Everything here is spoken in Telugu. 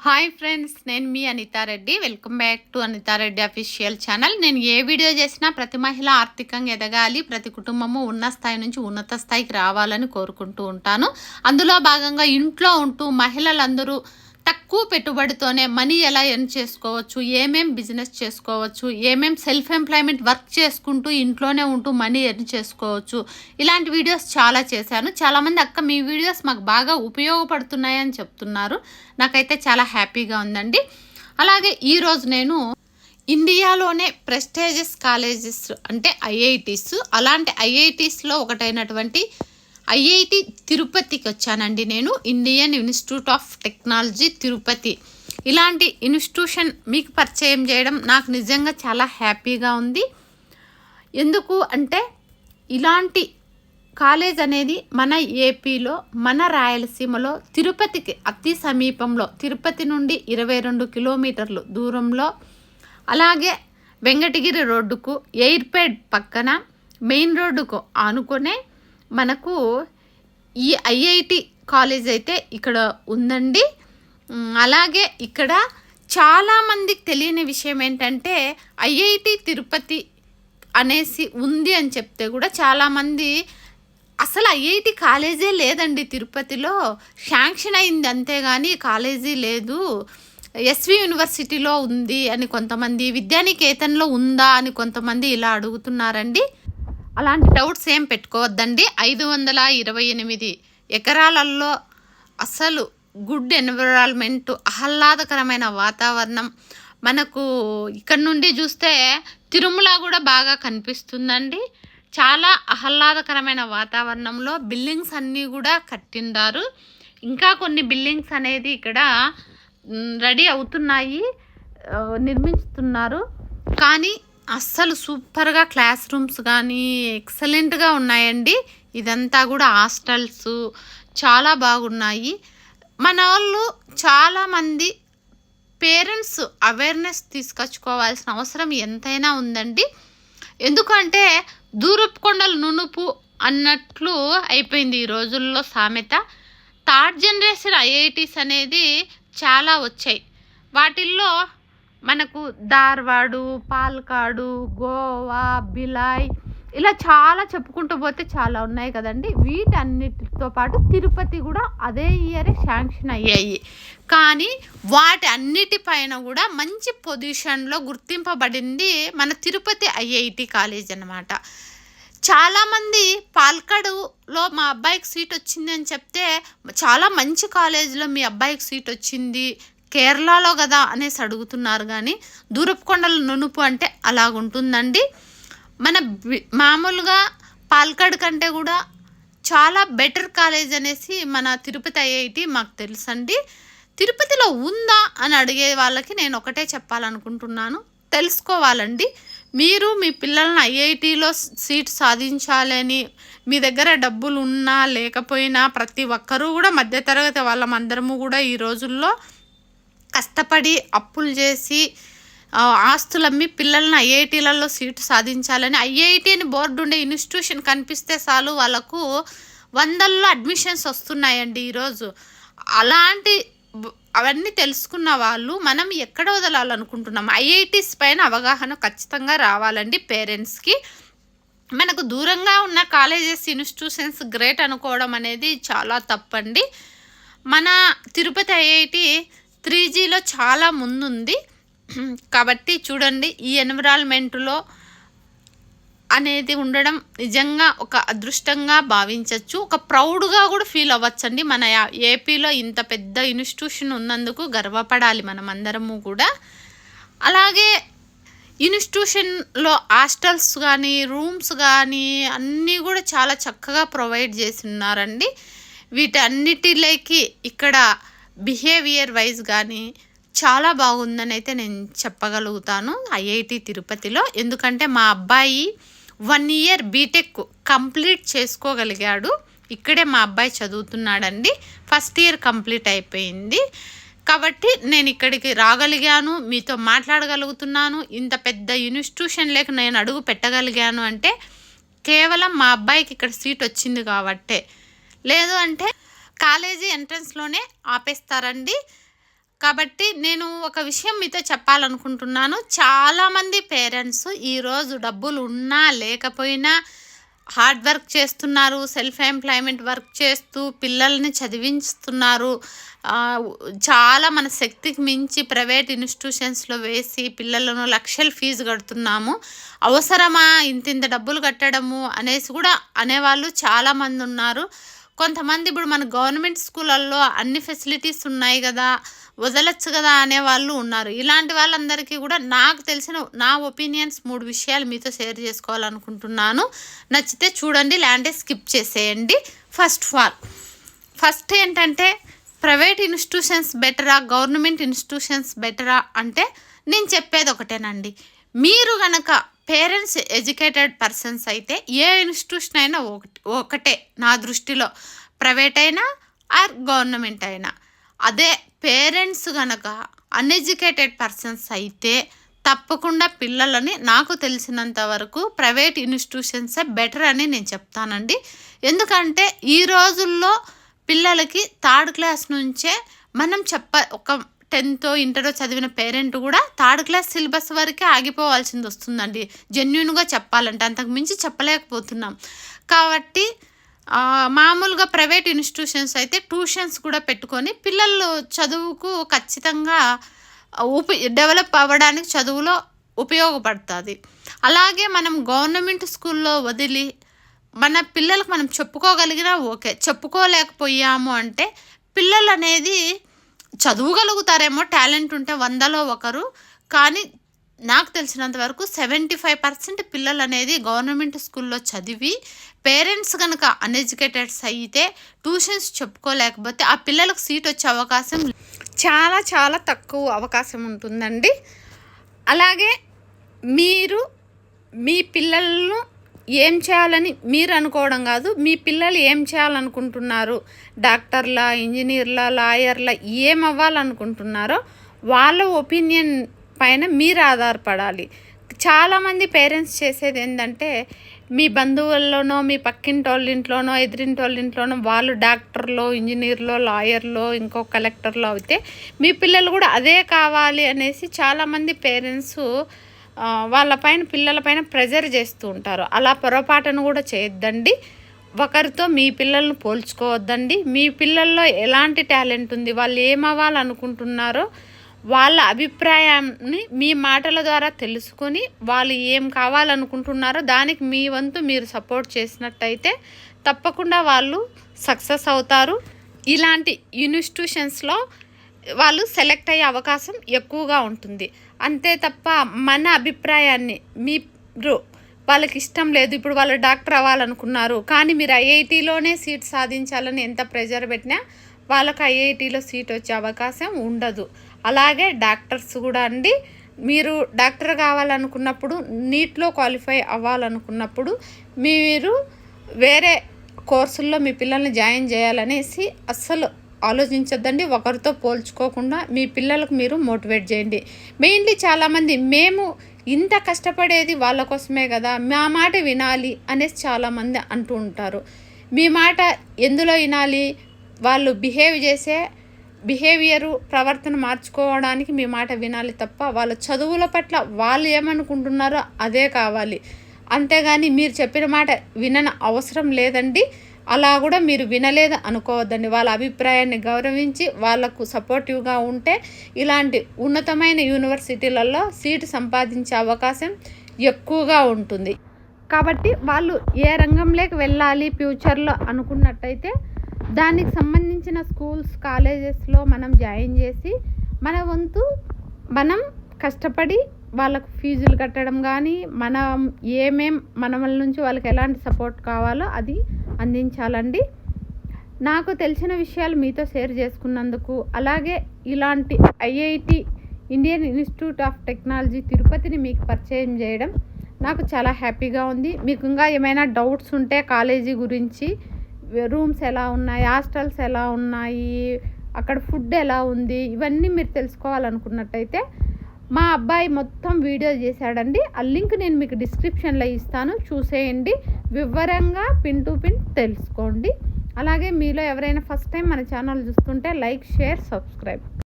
హాయ్ ఫ్రెండ్స్ నేను మీ Anitha Reddy welcome back to Anitha Reddy official channel నేను ఏ వీడియో చేసినా ప్రతి మహిళ ఆర్థికంగా ఎదగాలి ప్రతి కుటుంబము ఉన్న స్థాయి నుంచి ఉన్నత స్థాయికి రావాలని కోరుకుంటూ ఉంటాను. అందులో భాగంగా ఇంట్లో ఉంటూ మహిళలందరూ తక్కువ పెట్టుబడితోనే మనీ ఎలా ఎర్న్ చేసుకోవచ్చు ఏమేం బిజినెస్ చేసుకోవచ్చు ఏమేం సెల్ఫ్ ఎంప్లాయ్మెంట్ వర్క్ చేసుకుంటూ ఇంట్లోనే ఉంటూ మనీ ఎర్న్ చేసుకోవచ్చు. ఇలాంటి వీడియోస్ చాలా చేశాను. చాలామంది అక్క మీ వీడియోస్ మాకు బాగా ఉపయోగపడుతున్నాయని చెప్తున్నారు. నాకైతే చాలా హ్యాపీగా ఉందండి. అలాగే ఈరోజు నేను ఇండియాలోనే ప్రెస్టేజియస్ కాలేజెస్ అంటే ఐఐటీస్ అలాంటి ఐఐటీస్లో ఒకటైనటువంటి ఐఐటి తిరుపతికి వచ్చానండి నేను Indian institute of technology Tirupati. ఇలాంటి ఇన్స్టిట్యూషన్ మీకు పరిచయం చేయడం నాకు నిజంగా చాలా హ్యాపీగా ఉంది. ఎందుకు అంటే ఇలాంటి కాలేజ్ అనేది మన ఏపీలో మన రాయలసీమలో తిరుపతికి అతి సమీపంలో తిరుపతి నుండి ఇరవై రెండు కిలోమీటర్లు దూరంలో అలాగే వెంకటగిరి రోడ్డుకు ఎయిర్పేడ్ పక్కన మెయిన్ రోడ్డుకు ఆనుకునే మనకు ఈ ఐఐటి కాలేజ్ అయితే ఇక్కడ ఉందండి. అలాగే ఇక్కడ చాలామందికి తెలియని విషయం ఏంటంటే ఐఐటి తిరుపతి అనేసి ఉంది అని చెప్తే కూడా చాలామంది అసలు ఐఐటి కాలేజే లేదండి తిరుపతిలో. శాంక్షన్ అయింది అంతేగాని కాలేజీ లేదు. ఎస్వి యూనివర్సిటీలో ఉంది అని కొంతమంది విద్యానికేతన్లో ఉందా అని కొంతమంది ఇలా అడుగుతున్నారండి. అలాంటి డౌట్స్ ఏం పెట్టుకోవద్దండి. ఐదు వందల ఇరవై ఎనిమిది ఎకరాలలో అసలు గుడ్ ఎన్విరాన్మెంట్ ఆహ్లాదకరమైన వాతావరణం మనకు ఇక్కడ నుండి చూస్తే తిరుమల కూడా బాగా కనిపిస్తుందండి. చాలా ఆహ్లాదకరమైన వాతావరణంలో బిల్డింగ్స్ అన్నీ కూడా కట్టిండారు. ఇంకా కొన్ని బిల్డింగ్స్ అనేది ఇక్కడ రెడీ అవుతున్నాయి. నిర్మిస్తున్నారు. కానీ అస్సలు సూపర్గా క్లాస్ రూమ్స్ కానీ ఎక్సలెంట్గా ఉన్నాయండి. ఇదంతా కూడా హాస్టల్స్ చాలా బాగున్నాయి. మన వాళ్ళు చాలామంది పేరెంట్స్ అవేర్నెస్ తీసుకొచ్చుకోవాల్సిన అవసరం ఎంతైనా ఉందండి. ఎందుకంటే దూరపు కొండలు నునుపు అన్నట్లు అయిపోయింది ఈ రోజుల్లో సామెత. థర్డ్ జనరేషన్ ఐఐటీస్ అనేది చాలా వచ్చాయి. వాటిల్లో మనకు ధార్వాడు పాల్కాడు గోవా బిలాయ్ ఇలా చాలా చెప్పుకుంటూ పోతే చాలా ఉన్నాయి కదండి. వీటన్నిటితో పాటు తిరుపతి కూడా అదే ఇయరే శాంక్షన్ అయ్యాయి. కానీ వాటి అన్నిటిపైన కూడా మంచి పొజిషన్లో గుర్తింపబడింది మన తిరుపతి ఐఐటి కాలేజ్ అనమాట చాలామంది పాల్కడులో మా అబ్బాయికి సీట్ వచ్చింది అని చెప్తే చాలా మంచి కాలేజీలో మీ అబ్బాయికి సీట్ వచ్చింది కేరళలో కదా అనేసి అడుగుతున్నారు కానీ దూరపు కొండల నునుపు అంటే అలాగుంటుందండి. మన మామూలుగా పాల్కాడ్ కంటే కూడా చాలా బెటర్ కాలేజ్ అనేసి మన తిరుపతి ఐఐటి మాకు తెలుసండి. తిరుపతిలో ఉందా అని అడిగే వాళ్ళకి నేను ఒకటే చెప్పాలనుకుంటున్నాను. తెలుసుకోవాలండి. మీరు మీ పిల్లల్ని ఐఐటిలో సీట్ సాధించాలని మీ దగ్గర డబ్బులు ఉన్నా లేకపోయినా ప్రతి ఒక్కరూ కూడా మధ్యతరగతి వాళ్ళమందరము కూడా ఈ రోజుల్లో కష్టపడి అప్పులు చేసి ఆస్తులమ్మి పిల్లల్ని ఐఐటీలలో సీటు సాధించాలని ఐఐటి అని బోర్డు ఉండే ఇన్స్టిట్యూషన్ కనిపిస్తే చాలు వాళ్ళకు వందల్లో అడ్మిషన్స్ వస్తున్నాయండి ఈరోజు. అలాంటి అవన్నీ తెలుసుకున్న వాళ్ళు మనం ఎక్కడ వదలాలనుకుంటున్నాం? ఐఐటీస్ పైన అవగాహన ఖచ్చితంగా రావాలండి పేరెంట్స్కి. మనకు దూరంగా ఉన్న కాలేజెస్ ఇన్స్టిట్యూషన్స్ గ్రేట్ అనుకోవడం అనేది చాలా తప్పండి. మన తిరుపతి ఐఐటి త్రీ జీలో చాలా ముందుంది. కాబట్టి చూడండి ఈ ఎన్విరాన్మెంట్లో అనేది ఉండడం నిజంగా ఒక అదృష్టంగా భావించవచ్చు ఒక ప్రౌడ్గా కూడా ఫీల్ అవ్వచ్చండి. మన ఏపీలో ఇంత పెద్ద ఇన్స్టిట్యూషన్ ఉన్నందుకు గర్వపడాలి మనం అందరము కూడా. అలాగే ఇన్స్టిట్యూషన్లో హాస్టల్స్ కానీ రూమ్స్ కానీ అన్నీ కూడా చాలా చక్కగా ప్రొవైడ్ చేసి ఉన్నారండి. వీటన్నిటిలోకి ఇక్కడ బిహేవియర్ వైజ్ కానీ చాలా బాగుందని అయితే నేను చెప్పగలుగుతాను ఐఐటి తిరుపతిలో. ఎందుకంటే మా అబ్బాయి వన్ ఇయర్ బీటెక్ కంప్లీట్ చేసుకోగలిగాడు. ఇక్కడే మా అబ్బాయి చదువుతున్నాడండి. ఫస్ట్ ఇయర్ కంప్లీట్ అయిపోయింది. కాబట్టి నేను ఇక్కడికి రాగలిగాను మీతో మాట్లాడగలుగుతున్నాను. ఇంత పెద్ద ఇన్స్టిట్యూషన్ లేక నేను అడుగు పెట్టగలిగాను అంటే కేవలం మా అబ్బాయికి ఇక్కడ సీట్ వచ్చింది కాబట్టే. లేదు అంటే కాలేజీ ఎంట్రన్స్లోనే ఆపేస్తారండి. కాబట్టి నేను ఒక విషయం మీతో చెప్పాలనుకుంటున్నాను. చాలామంది పేరెంట్స్ ఈరోజు డబ్బులు ఉన్నా లేకపోయినా హార్డ్ వర్క్ చేస్తున్నారు సెల్ఫ్ ఎంప్లాయ్మెంట్ వర్క్ చేస్తూ పిల్లల్ని చదివిస్తున్నారు చాలా మన శక్తికి మించి ప్రైవేట్ ఇన్స్టిట్యూషన్స్లో వేసి పిల్లలను లక్షల ఫీజు కడుతున్నాము. అవసరమా ఇంత ఇంత డబ్బులు కట్టడము అనేసి కూడా అనేవాళ్ళు చాలామంది ఉన్నారు. కొంతమంది ఇప్పుడు మన గవర్నమెంట్ స్కూళ్ళల్లో అన్ని ఫెసిలిటీస్ ఉన్నాయి కదా వదలచ్చు కదా అనే వాళ్ళు ఉన్నారు. ఇలాంటి వాళ్ళందరికీ కూడా నాకు తెలిసిన నా ఒపీనియన్స్ మూడు విషయాలు మీతో షేర్ చేసుకోవాలనుకుంటున్నాను. నచ్చితే చూడండి లేదంటే స్కిప్ చేసేయండి. ఫస్ట్ ఆఫ్ ఆల్ ఫస్ట్ ఏంటంటే ప్రైవేట్ ఇన్స్టిట్యూషన్స్ బెటరా గవర్నమెంట్ ఇన్స్టిట్యూషన్స్ బెటరా అంటే నేను చెప్పేది ఒకటేనండి. మీరు గనక పేరెంట్స్ ఎడ్యుకేటెడ్ పర్సన్స్ అయితే ఏ ఇన్స్టిట్యూషన్ అయినా ఒకటి ఒకటే నా దృష్టిలో. ప్రైవేట్ అయినా ఆర్ గవర్నమెంట్ అయినా. అదే పేరెంట్స్ కనుక అన్ఎడ్యుకేటెడ్ పర్సన్స్ అయితే తప్పకుండా పిల్లలని నాకు తెలిసినంత వరకు ప్రైవేట్ ఇన్స్టిట్యూషన్సే బెటర్ అని నేను చెప్తానండి. ఎందుకంటే ఈ రోజుల్లో పిల్లలకి థర్డ్ క్లాస్ నుంచే మనం చెప్ప ఒక టెన్త్ ఇంటరో చదివిన పేరెంట్ కూడా థర్డ్ క్లాస్ సిలబస్ వరకే ఆగిపోవాల్సింది వస్తుందండి. జెన్యున్గా చెప్పాలంటే అంతకు మించి చెప్పలేకపోతున్నాం. కాబట్టి మామూలుగా ప్రైవేట్ ఇన్స్టిట్యూషన్స్ అయితే ట్యూషన్స్ కూడా పెట్టుకొని పిల్లలు చదువుకు ఖచ్చితంగా ఉప డెవలప్ అవ్వడానికి చదువులో ఉపయోగపడుతుంది. అలాగే మనం గవర్నమెంట్ స్కూల్లో వదిలి మన పిల్లలకు మనం చెప్పుకోగలిగినా ఓకే. చెప్పుకోలేకపోయాము అంటే పిల్లలు అనేది చదువుగలుగుతారేమో టాలెంట్ ఉంటే వందలో ఒకరు. కానీ నాకు తెలిసినంత వరకు సెవెంటీ ఫైవ్ పర్సెంట్ పిల్లలు అనేది గవర్నమెంట్ స్కూల్లో చదివి పేరెంట్స్ కనుక అన్ఎడ్యుకేటెడ్స్ అయితే ట్యూషన్స్ చెప్పుకోలేకపోతే ఆ పిల్లలకు సీట్ వచ్చే అవకాశం చాలా చాలా తక్కువ అవకాశం ఉంటుందండి. అలాగే మీరు మీ పిల్లలను ఏం చేయాలని మీరు అనుకోవడం కాదు మీ పిల్లలు ఏం చేయాలనుకుంటున్నారు డాక్టర్లా ఇంజనీర్లా లాయర్లా ఏం అవ్వాలనుకుంటున్నారో వాళ్ళ ఒపీనియన్ పైన మీరు ఆధారపడాలి. చాలామంది పేరెంట్స్ చేసేది ఏంటంటే మీ బంధువుల్లోనో మీ పక్కింటి వాళ్ళ ఇంట్లోనో ఎదిరింటి వాళ్ళ ఇంట్లోనో వాళ్ళు డాక్టర్లో ఇంజనీర్లో లాయర్లో ఇంకో కలెక్టర్లో అయితే మీ పిల్లలు కూడా అదే కావాలి అనేసి చాలామంది పేరెంట్స్ వాళ్ళపైన పిల్లలపైన ప్రెజర్ చేస్తూ ఉంటారు. అలా పొరపాటును కూడా చేయొద్దండి. ఒకరితో మీ పిల్లల్ని పోల్చుకోవద్దండి. మీ పిల్లల్లో ఎలాంటి టాలెంట్ ఉంది? వాళ్ళు ఏమవ్వాలనుకుంటున్నారో వాళ్ళ అభిప్రాయాన్ని మీ మాటల ద్వారా తెలుసుకొని వాళ్ళు ఏం కావాలనుకుంటున్నారో దానికి మీ వంతు మీరు సపోర్ట్ చేసినట్టయితే తప్పకుండా వాళ్ళు సక్సెస్ అవుతారు. ఇలాంటి ఇన్స్టిట్యూషన్స్లో వాళ్ళు సెలెక్ట్ అయ్యే అవకాశం ఎక్కువగా ఉంటుంది. అంతే తప్ప మన అభిప్రాయాన్ని మీరు వాళ్ళకి ఇష్టం లేదు ఇప్పుడు వాళ్ళు డాక్టర్ అవ్వాలనుకున్నారు కానీ మీరు ఐఐటీలోనే సీట్ సాధించాలని ఎంత ప్రెజర్ పెట్టినా వాళ్ళకు ఐఐటీలో సీట్ వచ్చే అవకాశం ఉండదు. అలాగే డాక్టర్స్ కూడా అండి మీరు డాక్టర్ కావాలనుకున్నప్పుడు నీట్లో క్వాలిఫై అవ్వాలనుకున్నప్పుడు మీరు వేరే కోర్సుల్లో మీ పిల్లల్ని జాయిన్ చేయాలనేసి అస్సలు ఆలోచించొద్దండి ఒకరితో పోల్చుకోకుండా మీ పిల్లలకు మీరు మోటివేట్ చేయండి. మెయిన్లీ చాలామంది మేము ఇంత కష్టపడేది వాళ్ళ కోసమే కదా మా మాట వినాలి అనేసి చాలామంది అంటూ ఉంటారు. మీ మాట ఎందులో వినాలి? వాళ్ళు బిహేవ్ చేసే బిహేవియరు ప్రవర్తన మార్చుకోవడానికి మీ మాట వినాలి తప్ప వాళ్ళ చదువుల పట్ల వాళ్ళు ఏమనుకుంటున్నారో అదే కావాలి. అంతేగాని మీరు చెప్పిన మాట వినని అవసరం లేదండి. అలా కూడా మీరు వినలేదు అనుకోవద్దండి. వాళ్ళ అభిప్రాయాన్ని గౌరవించి వాళ్ళకు సపోర్టివ్గా ఉంటే ఇలాంటి ఉన్నతమైన యూనివర్సిటీలలో సీటు సంపాదించే అవకాశం ఎక్కువగా ఉంటుంది. కాబట్టి వాళ్ళు ఏ రంగంలోకి వెళ్ళాలి ఫ్యూచర్లో అనుకున్నట్టయితే దానికి సంబంధించిన స్కూల్స్ కాలేజెస్లో మనం జాయిన్ చేసి మన వంతు మనం కష్టపడి వాళ్ళకు ఫీజులు కట్టడం కానీ మనం ఏమేం మన నుంచి వాళ్ళకి ఎలాంటి సపోర్ట్ కావాలో అది అందించాలండి. నాకు తెలిసిన విషయాలు మీతో షేర్ చేసుకున్నందుకు అలాగే ఇలాంటి IIT Indian institute of technology తిరుపతిని మీకు పరిచయం చేయడం నాకు చాలా హ్యాపీగా ఉంది. మీకు ఇంకా ఏమైనా డౌట్స్ ఉంటే కాలేజీ గురించి రూమ్స్ ఎలా ఉన్నాయి హాస్టల్స్ ఎలా ఉన్నాయి అక్కడ ఫుడ్ ఎలా ఉంది ఇవన్నీ మీరు తెలుసుకోవాలనుకున్నట్టయితే మా అబ్బాయి మొత్తం వీడియో చేశాడండి. ఆ లింక్ నేను మీకు డిస్క్రిప్షన్లో ఇస్తాను. చూసేయండి. వివరంగా పిన్ టు పిన్ తెలుసుకోండి. అలాగే మీలో ఎవరైనా ఫస్ట్ టైం మన ఛానల్ చూస్తుంటే లైక్ షేర్ సబ్స్క్రైబ్.